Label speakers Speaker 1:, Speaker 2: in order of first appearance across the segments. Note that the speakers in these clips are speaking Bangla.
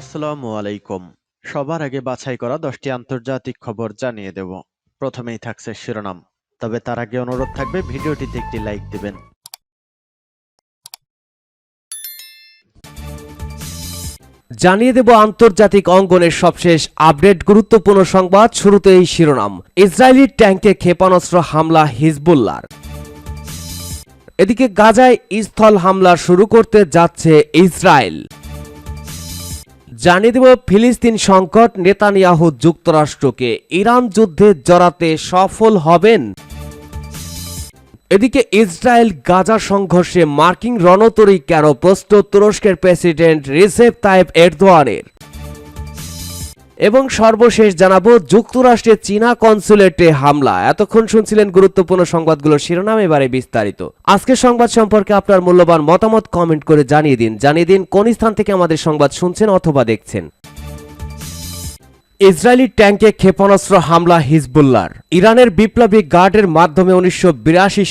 Speaker 1: আসসালামু আলাইকুম সবার আগে বাছাই করা দশটি আন্তর্জাতিক খবর জানিয়ে দেব প্রথমেই থাকছে শিরোনাম তবে তার আগে অনুরোধ থাকবে ভিডিওটিতে একটি লাইক দেবেন জানিয়ে দেব আন্তর্জাতিক অঙ্গনের সবশেষ আপডেট গুরুত্বপূর্ণ সংবাদ শুরুতে এই শিরোনাম ইসরায়েলি ট্যাঙ্কে ক্ষেপণাস্ত্র হামলা হিজবুল্লার এদিকে গাজায় স্থল হামলা শুরু করতে যাচ্ছে ইসরায়েল জানিয়ে দেব ফিলিস্তিন সংকট নেতানিয়াহু যুক্তরাষ্ট্রকে ইরান যুদ্ধে জড়াতে সফল হবেন এদিকে ইসরায়েল গাজা সংঘর্ষে মার্কিন রণতরী কেন প্রস্তুত তুরস্কের প্রেসিডেন্ট রিসেপ তাইব এরদোয়ানের এবং সর্বশেষ জানাবো যুক্তরাষ্ট্রে চীনা কনসুলেটে হামলা এতক্ষণ শুনছিলেন গুরুত্বপূর্ণ সংবাদগুলোর শিরোনাম এবারে বিস্তারিত আজকের সংবাদ সম্পর্কে আপনার মূল্যবান মতামত কমেন্ট করে জানিয়ে দিন জানিয়ে দিন কোন স্থান থেকে আমাদের সংবাদ শুনছেন অথবা দেখছেন ইসরায়েলি ট্যাঙ্কে ক্ষেপণাস্ত্র হামলা হিজবুল্লার ইরানের বিপ্লবী গার্ডের মাধ্যমে উনিশশো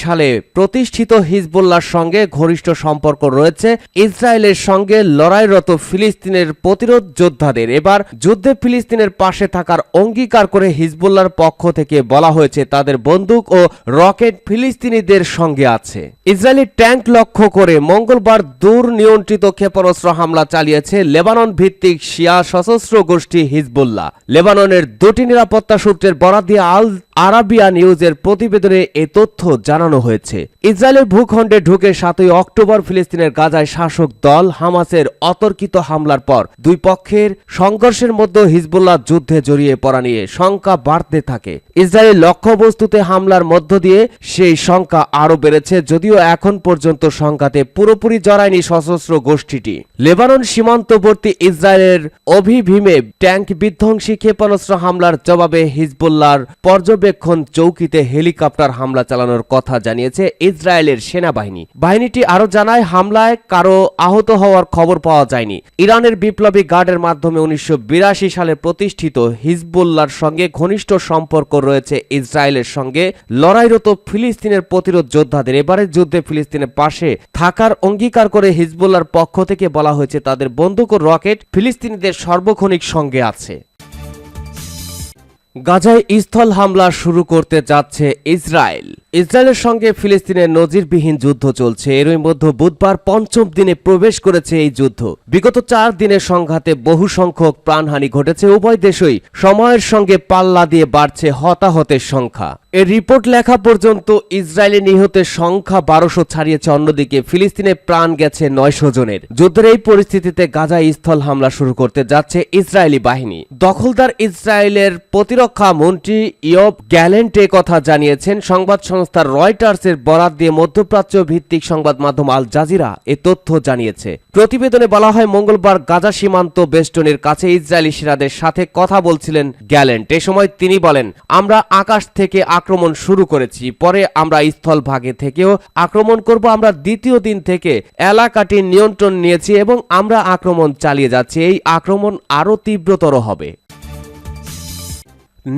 Speaker 1: সালে প্রতিষ্ঠিত হিজবুল্লার সঙ্গে ঘনিষ্ঠ সম্পর্ক রয়েছে ইসরায়েলের সঙ্গে লড়াইরত ফিলিস্তিনের প্রতিরোধ যোদ্ধাদের এবার যুদ্ধে ফিলিস্তিনের পাশে থাকার অঙ্গীকার করে হিজবুল্লার পক্ষ থেকে বলা হয়েছে তাদের বন্দুক ও রকেট ফিলিস্তিনিদের সঙ্গে আছে ইসরায়েলি ট্যাঙ্ক লক্ষ্য করে মঙ্গলবার দূর নিয়ন্ত্রিত ক্ষেপণাস্ত্র হামলা চালিয়েছে লেবানন ভিত্তিক শিয়া সশস্ত্র গোষ্ঠী হিজবুল্লাহ লেবাননের দুটি নিরাপত্তা সূত্রের বরাত দিয়ে আল আরাবিয়া নিউজের প্রতিবেদনে এ তথ্য জানানো হয়েছে ইসরায়েলের ভূখণ্ডে ঢুকে সাতই অক্টোবর ফিলিস্তিনের গাজায় শাসক দল হামাসের অতর্কিত হামলার পর দুই পক্ষের সংঘর্ষের মধ্যে হিজবুল্লাহ যুদ্ধে জড়িয়ে পড়া নিয়ে শঙ্কা বাড়তে থাকে ইসরায়েলের লক্ষ্যবস্তুতে হামলার মধ্য দিয়ে সেই শঙ্কা আরও বেড়েছে যদিও এখন পর্যন্ত সংঘাতে পুরোপুরি জড়ায়নি সশস্ত্র গোষ্ঠীটি লেবানন সীমান্তবর্তী ইসরায়েলের অভিভীমে ট্যাঙ্ক বিধ্বংস আংশি ক্ষেপণাস্ত্র হামলার জবাবে হিজবুল্লাহর পর্যবেক্ষণ চৌকিতে হেলিকপ্টার হামলা চালানোর কথা জানিয়েছে ইসরায়েলের সেনাবাহিনী বাহিনীটি আরও জানায় হামলায় কারো আহত হওয়ার খবর পাওয়া যায়নি ইরানের বিপ্লবী গার্ডের মাধ্যমে উনিশশো সালে প্রতিষ্ঠিত হিজবুল্লাহর সঙ্গে ঘনিষ্ঠ সম্পর্ক রয়েছে ইসরায়েলের সঙ্গে লড়াইরত ফিলিস্তিনের প্রতিরোধ যোদ্ধাদের এবারের যুদ্ধে ফিলিস্তিনের পাশে থাকার অঙ্গীকার করে হিজবুল্লার পক্ষ থেকে বলা হয়েছে তাদের বন্দুক ও রকেট ফিলিস্তিনিদের সর্বক্ষণিক সঙ্গে আছে গাজায় স্থল হামলা শুরু করতে যাচ্ছে ইসরায়েল ইসরায়েলের সঙ্গে ফিলিস্তিনের নজিরবিহীন যুদ্ধ চলছে এরই মধ্যে বুধবার পঞ্চম দিনে প্রবেশ করেছে এই যুদ্ধ বিগত চার দিনের সংঘাতে বহু সংখ্যক প্রাণহানি ঘটেছে উভয় দেশই সময়ের সঙ্গে পাল্লা দিয়ে বাড়ছে হতাহতের সংখ্যা এর রিপোর্ট লেখা পর্যন্ত ইসরায়েলি নিহতের সংখ্যা বারোশো ছাড়িয়েছে অন্যদিকে ফিলিস্তিনে প্রাণ গেছে নয়শো জনের যুদ্ধের এই পরিস্থিতিতে গাজা স্থল হামলা শুরু করতে যাচ্ছে ইসরায়েলি বাহিনী দখলদার ইসরায়েলের প্রতিরক্ষা মন্ত্রী ইয়ব গ্যালেন্টে কথা জানিয়েছেন সংবাদ সংস্থা সংস্থা রয়টার্সের বরাত দিয়ে মধ্যপ্রাচ্য ভিত্তিক সংবাদ মাধ্যম আল জাজিরা এ তথ্য জানিয়েছে প্রতিবেদনে বলা হয় মঙ্গলবার গাজা সীমান্ত বেষ্টনের কাছে ইসরায়েলি সেনাদের সাথে কথা বলছিলেন গ্যালেন্ট এ সময় তিনি বলেন আমরা আকাশ থেকে আক্রমণ শুরু করেছি পরে আমরা স্থল ভাগে থেকেও আক্রমণ করব আমরা দ্বিতীয় দিন থেকে এলাকাটি নিয়ন্ত্রণ নিয়েছি এবং আমরা আক্রমণ চালিয়ে যাচ্ছি এই আক্রমণ আরও তীব্রতর হবে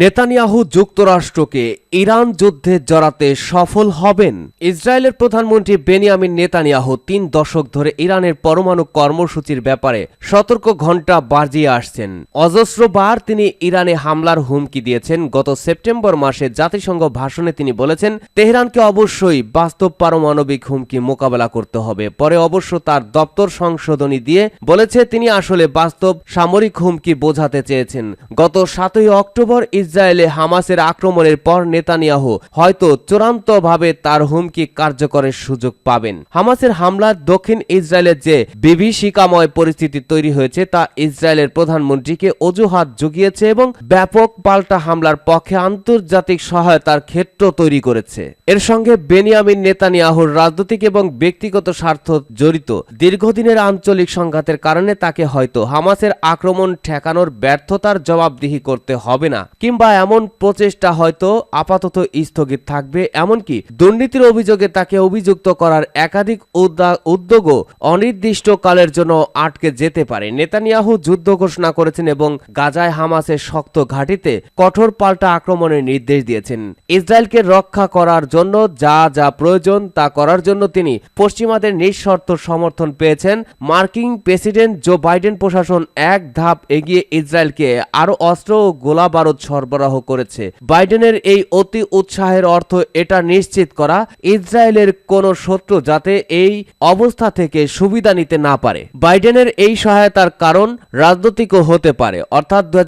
Speaker 1: নেতানিয়াহু যুক্তরাষ্ট্রকে ইরান যুদ্ধে জড়াতে সফল হবেন ইসরায়েলের প্রধানমন্ত্রী বেনিয়ামিন নেতানিয়াহু তিন দশক ধরে ইরানের পরমাণু কর্মসূচির ব্যাপারে সতর্ক ঘণ্টা বাজিয়ে আসছেন অজস্রবার তিনি ইরানে হামলার হুমকি দিয়েছেন গত সেপ্টেম্বর মাসে জাতিসংঘ ভাষণে তিনি বলেছেন তেহরানকে অবশ্যই বাস্তব পারমাণবিক হুমকি মোকাবেলা করতে হবে পরে অবশ্য তার দপ্তর সংশোধনী দিয়ে বলেছে তিনি আসলে বাস্তব সামরিক হুমকি বোঝাতে চেয়েছেন গত সাতই অক্টোবর ইসরায়েলে হামাসের আক্রমণের পর নেতা নেতানিয়াহু হয়তো চূড়ান্তভাবে তার হুমকি কার্যকরের সুযোগ পাবেন হামাসের হামলার দক্ষিণ ইসরায়েলের যে বিভীষিকাময় পরিস্থিতি তৈরি হয়েছে তা ইসরায়েলের প্রধানমন্ত্রীকে অজুহাত জুগিয়েছে এবং ব্যাপক পাল্টা হামলার পক্ষে আন্তর্জাতিক সহায়তার ক্ষেত্র তৈরি করেছে এর সঙ্গে বেনিয়ামিন নেতানিয়াহুর রাজনৈতিক এবং ব্যক্তিগত স্বার্থ জড়িত দীর্ঘদিনের আঞ্চলিক সংঘাতের কারণে তাকে হয়তো হামাসের আক্রমণ ঠেকানোর ব্যর্থতার জবাবদিহি করতে হবে না কিংবা এমন প্রচেষ্টা হয়তো আপাতত স্থগিত থাকবে এমনকি দুর্নীতির অভিযোগে তাকে অভিযুক্ত করার একাধিক উদ্যোগও অনির্দিষ্টকালের জন্য আটকে যেতে পারে নেতানিয়াহু যুদ্ধ ঘোষণা করেছেন এবং গাজায় হামাসের শক্ত ঘাটিতে কঠোর পাল্টা আক্রমণের নির্দেশ দিয়েছেন ইসরায়েলকে রক্ষা করার জন্য যা যা প্রয়োজন তা করার জন্য তিনি পশ্চিমাদের নিঃশর্ত সমর্থন পেয়েছেন মার্কিন প্রেসিডেন্ট জো বাইডেন প্রশাসন এক ধাপ এগিয়ে ইসরায়েলকে আরও অস্ত্র ও গোলা বারুদ সরবরাহ করেছে বাইডেনের এই অতি উৎসাহের অর্থ এটা নিশ্চিত করা ইসরায়েলের কোন শত্রু যাতে এই অবস্থা থেকে সুবিধা নিতে না পারে বাইডেনের এই সহায়তার কারণ রাজনৈতিকও হতে পারে অর্থাৎ দু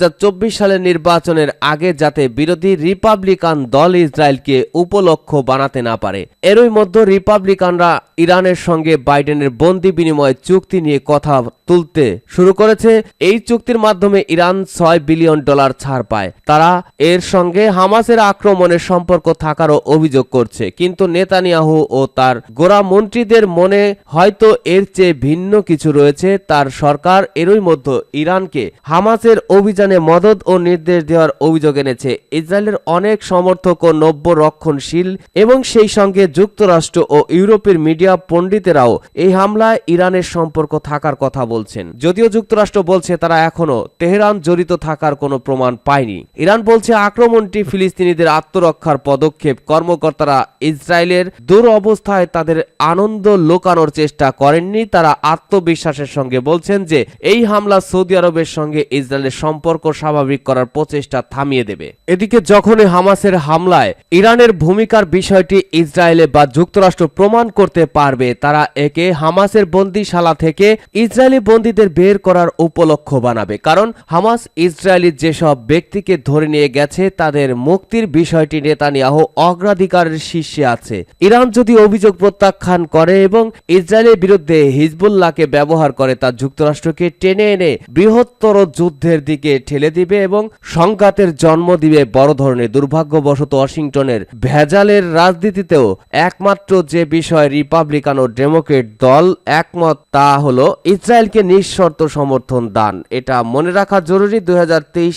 Speaker 1: সালের নির্বাচনের আগে যাতে বিরোধী রিপাবলিকান দল ইসরায়েলকে উপলক্ষ বানাতে না পারে এরই মধ্যে রিপাবলিকানরা ইরানের সঙ্গে বাইডেনের বন্দি বিনিময় চুক্তি নিয়ে কথা তুলতে শুরু করেছে এই চুক্তির মাধ্যমে ইরান ছয় বিলিয়ন ডলার ছাড় পায় তারা এর সঙ্গে হামাসের আক্রমণ মনে সম্পর্ক থাকারও অভিযোগ করছে কিন্তু নেতানিয়াহু ও তার গোরা মন্ত্রীদের মনে হয়তো এর চেয়ে ভিন্ন কিছু রয়েছে তার সরকার এরই মধ্যে ইরানকে হামাসের অভিযানে মদত ও নির্দেশ দেওয়ার অভিযোগ এনেছে ইসরায়েলের অনেক সমর্থক ও নব্য রক্ষণশীল এবং সেই সঙ্গে যুক্তরাষ্ট্র ও ইউরোপের মিডিয়া পণ্ডিতেরাও এই হামলায় ইরানের সম্পর্ক থাকার কথা বলছেন যদিও যুক্তরাষ্ট্র বলছে তারা এখনও তেহরান জড়িত থাকার কোনো প্রমাণ পায়নি ইরান বলছে আক্রমণটি ফিলিস্তিনিদের আত্ম আত্মরক্ষার পদক্ষেপ কর্মকর্তারা ইসরায়েলের দূর অবস্থায় তাদের আনন্দ লোকানোর চেষ্টা করেননি তারা আত্মবিশ্বাসের সঙ্গে বলছেন যে এই হামলা সৌদি আরবের সঙ্গে ইসরায়েলের সম্পর্ক স্বাভাবিক করার প্রচেষ্টা থামিয়ে দেবে এদিকে যখনই হামাসের হামলায় ইরানের ভূমিকার বিষয়টি ইসরায়েলে বা যুক্তরাষ্ট্র প্রমাণ করতে পারবে তারা একে হামাসের বন্দিশালা থেকে ইসরায়েলি বন্দীদের বের করার উপলক্ষ বানাবে কারণ হামাস ইসরায়েলি যেসব ব্যক্তিকে ধরে নিয়ে গেছে তাদের মুক্তির বিষয় বিষয়টি নেতানিয়াহু অগ্রাধিকারের শীর্ষে আছে ইরান যদি অভিযোগ প্রত্যাখ্যান করে এবং ইসরায়েলের বিরুদ্ধে হিজবুল্লাহকে ব্যবহার করে তা যুক্তরাষ্ট্রকে টেনে এনে বৃহত্তর যুদ্ধের দিকে ঠেলে দিবে এবং সংঘাতের জন্ম দিবে বড় ধরনের দুর্ভাগ্যবশত ওয়াশিংটনের ভেজালের রাজনীতিতেও একমাত্র যে বিষয় রিপাবলিকান ও ডেমোক্রেট দল একমত তা হল ইসরায়েলকে নিঃশর্ত সমর্থন দান এটা মনে রাখা জরুরি দুই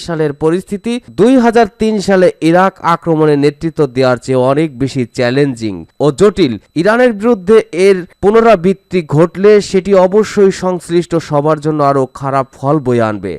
Speaker 1: সালের পরিস্থিতি দুই সালে ইরাক আক্রমণ আক্রমণে নেতৃত্ব দেওয়ার চেয়ে অনেক বেশি চ্যালেঞ্জিং ও জটিল ইরানের বিরুদ্ধে এর পুনরাবৃত্তি ঘটলে সেটি অবশ্যই সংশ্লিষ্ট সবার জন্য আরও খারাপ ফল বয়ে আনবে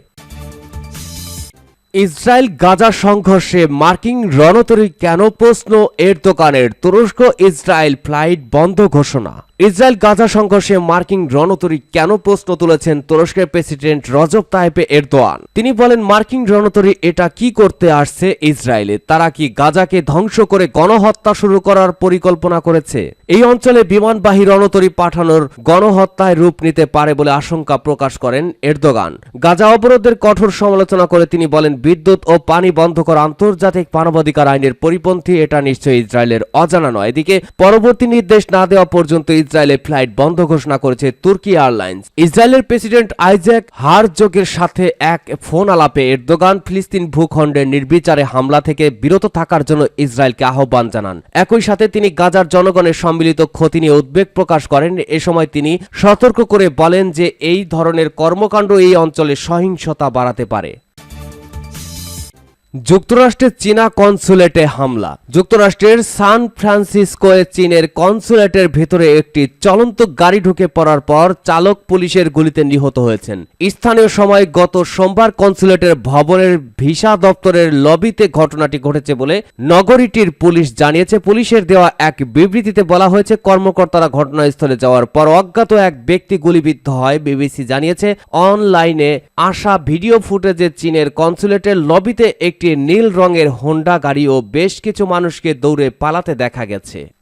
Speaker 1: ইসরায়েল গাজা সংঘর্ষে মার্কিন রণতরী কেন প্রশ্ন এর দোকানের তুরস্ক ইসরায়েল ফ্লাইট বন্ধ ঘোষণা ইসরায়েল গাজা সংঘর্ষে মার্কিন রণতরী কেন প্রশ্ন তুলেছেন তুরস্কের প্রেসিডেন্ট রজব তাহেপে এরদোয়ান তিনি বলেন মার্কিন রণতরী এটা কি করতে আসছে ইসরায়েলে তারা কি গাজাকে ধ্বংস করে গণহত্যা শুরু করার পরিকল্পনা করেছে এই অঞ্চলে বিমানবাহী রণতরী পাঠানোর গণহত্যায় রূপ নিতে পারে বলে আশঙ্কা প্রকাশ করেন এরদোগান গাজা অবরোধের কঠোর সমালোচনা করে তিনি বলেন বিদ্যুৎ ও পানি বন্ধ করা আন্তর্জাতিক মানবাধিকার আইনের পরিপন্থী এটা নিশ্চয়ই ইসরায়েলের অজানা নয় এদিকে পরবর্তী নির্দেশ না দেওয়া পর্যন্ত ইসরায়েলে ফ্লাইট বন্ধ ঘোষণা করেছে তুর্কি এয়ারলাইন্স ইসরায়েলের প্রেসিডেন্ট আইজ্যাক হারজোগের সাথে এক ফোন আলাপে এরদোগান ফিলিস্তিন ভূখণ্ডের নির্বিচারে হামলা থেকে বিরত থাকার জন্য ইসরায়েলকে আহ্বান জানান একই সাথে তিনি গাজার জনগণের সম্মিলিত ক্ষতি নিয়ে উদ্বেগ প্রকাশ করেন এ সময় তিনি সতর্ক করে বলেন যে এই ধরনের কর্মকাণ্ড এই অঞ্চলে সহিংসতা বাড়াতে পারে যুক্তরাষ্ট্রের চীনা কনসুলেটে হামলা যুক্তরাষ্ট্রের সান ফ্রান্সিসকোয়ে চীনের কনসুলেটের ভেতরে একটি চলন্ত গাড়ি ঢুকে পড়ার পর চালক পুলিশের গুলিতে নিহত হয়েছেন স্থানীয় সময় গত সোমবার কনসুলেটের ভবনের ভিসা দপ্তরের লবিতে ঘটনাটি ঘটেছে বলে নগরীটির পুলিশ জানিয়েছে পুলিশের দেওয়া এক বিবৃতিতে বলা হয়েছে কর্মকর্তারা ঘটনাস্থলে যাওয়ার পর অজ্ঞাত এক ব্যক্তি গুলিবিদ্ধ হয় বিবিসি জানিয়েছে অনলাইনে আসা ভিডিও ফুটেজে চীনের কনসুলেটের লবিতে একটি একটি নীল রঙের হোন্ডা গাড়িও বেশ কিছু মানুষকে দৌড়ে পালাতে দেখা গেছে